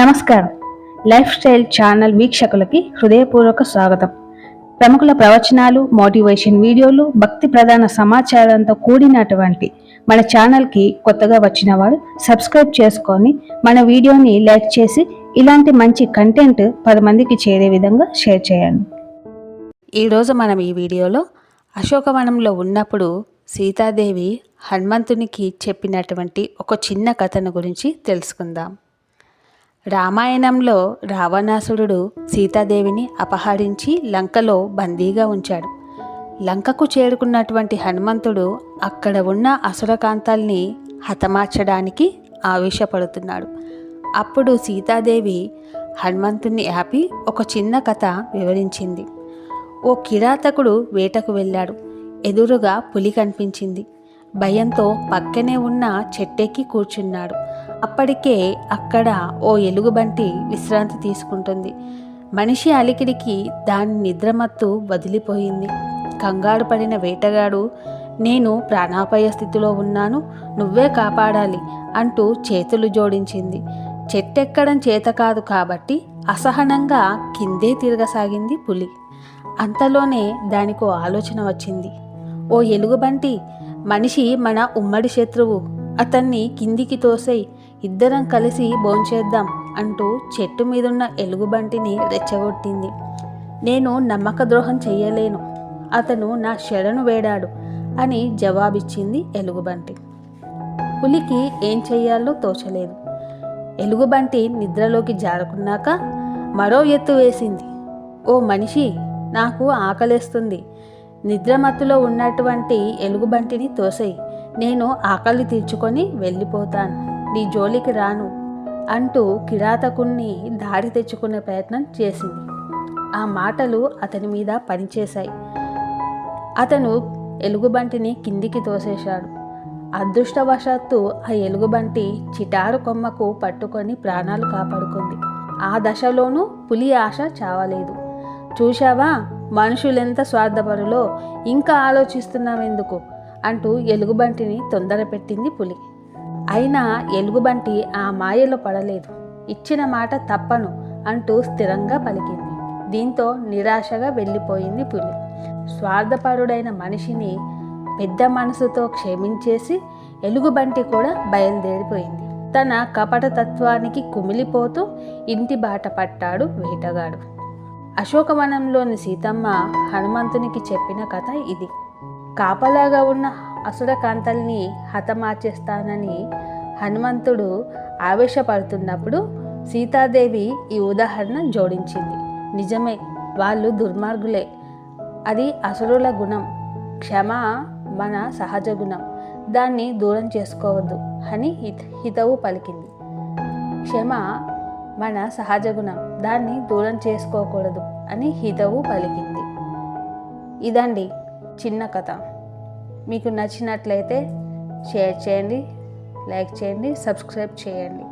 నమస్కారం. Life style channel వీక్షకులకి హృదయపూర్వక స్వాగతం. ప్రముఖుల ప్రవచనాలు మోటివేషన్ వీడియోలు భక్తి ప్రధాన సమాచారంతో కూడినటువంటి మన ఛానల్కి కొత్తగా వచ్చిన వారు సబ్స్క్రైబ్ చేసుకొని మన వీడియోని లైక్ చేసి ఇలాంటి మంచి కంటెంట్ పది మందికి చేరే విధంగా షేర్ చేయండి. ఈరోజు మనం ఈ వీడియోలో అశోకవనంలో ఉన్నప్పుడు సీతాదేవి హనుమంతునికి చెప్పినటువంటి ఒక చిన్న కథను గురించి తెలుసుకుందాం. రామాయణంలో రావణాసురుడు సీతాదేవిని అపహరించి లంకలో బందీగా ఉంచాడు. లంకకు చేరుకున్నటువంటి హనుమంతుడు అక్కడ ఉన్న అసురకాంతాల్ని హతమార్చడానికి ఆవేశపడుతున్నాడు. అప్పుడు సీతాదేవి హనుమంతుణ్ణి ఆపి ఒక చిన్న కథ వివరించింది. ఓ కిరాతకుడు వేటకు వెళ్ళాడు. ఎదురుగా పులి కనిపించింది. భయంతో పక్కనే ఉన్న చెట్టెక్కి కూర్చున్నాడు. అప్పటికే అక్కడ ఓ ఎలుగుబంటి విశ్రాంతి తీసుకుంటుంది. మనిషి అలికిడికి దాని నిద్రమత్తు వదిలిపోయింది. కంగారు పడిన వేటగాడు నేను ప్రాణాపాయ స్థితిలో ఉన్నాను నువ్వే కాపాడాలి అంటూ చేతులు జోడించింది. చెట్టెక్కడం చేత కాదు కాబట్టి అసహనంగా కిందే తిరగసాగింది పులి. అంతలోనే దానికో ఆలోచన వచ్చింది. ఓ ఎలుగుబంటి మనిషి మన ఉమ్మడి శత్రువు. అతన్ని కిందికి తోసేయి. ఇద్దరం కలిసి భోంచేద్దాం అంటూ చెట్టు మీదున్న ఎలుగుబంటిని రెచ్చగొట్టింది. నేను నమ్మక ద్రోహం చెయ్యలేను. అతను నా శరణు వేడాడు అని జవాబిచ్చింది ఎలుగుబంటి. పులికి ఏం చెయ్యాలో తోచలేదు. ఎలుగుబంటి నిద్రలోకి జారుకున్నాక మరో ఎత్తు వేసింది. ఓ మనిషి నాకు ఆకలేస్తుంది. నిద్రమత్తులో ఉన్నటువంటి ఎలుగుబంటిని తోసేయి. నేను ఆకలి తీర్చుకొని వెళ్ళిపోతాను. నీ జోలికి రాను అంటూ కిరాతకుణ్ణి దారి తెచ్చుకునే ప్రయత్నం చేసింది. ఆ మాటలు అతని మీద పనిచేశాయి. అతను ఎలుగుబంటిని కిందికి తోసేశాడు. అదృష్టవశాత్తు ఆ ఎలుగుబంటి చిటారు కొమ్మకు పట్టుకొని ప్రాణాలు కాపాడుకుంది. ఆ దశలోనూ పులి ఆశ చావలేదు. చూశావా? మనుషులెంత స్వార్థపరులో? ఇంకా ఆలోచిస్తున్నావెందుకు? అంటూ ఎలుగుబంటిని తొందర పెట్టింది పులి. అయినా ఎలుగుబంటి ఆ మాయలో పడలేదు. ఇచ్చిన మాట తప్పను అంటూ స్థిరంగా పలికింది. దీంతో నిరాశగా వెళ్ళిపోయింది పులి. స్వార్థపరుడైన మనిషిని పెద్ద మనసుతో క్షమించేసి ఎలుగుబంటి కూడా బయలుదేరిపోయింది. తన కపటతత్వానికి కుమిలిపోతూ ఇంటి బాట పట్టాడు వేటగాడు. అశోకవనంలోని సీతమ్మ హనుమంతునికి చెప్పిన కథ ఇది. కాపలాగా ఉన్న అసురకాంతల్ని హతమార్చేస్తానని హనుమంతుడు ఆవేశపడుతున్నప్పుడు సీతాదేవి ఈ ఉదాహరణ జోడించింది. నిజమే వాళ్ళు దుర్మార్గులే. అది అసురుల గుణం. క్షమ మన సహజ గుణం. దాన్ని దూరం చేసుకోవద్దు అని హిత హితవు పలికింది. క్షమ మన సహజ గుణం. దాన్ని దూరం చేసుకోకూడదు అని హితవు పలికింది. ఇదండి చిన్న కథ. మీకు నచ్చినట్లయితే షేర్ చేయండి లైక్ చేయండి సబ్స్క్రైబ్ చేయండి.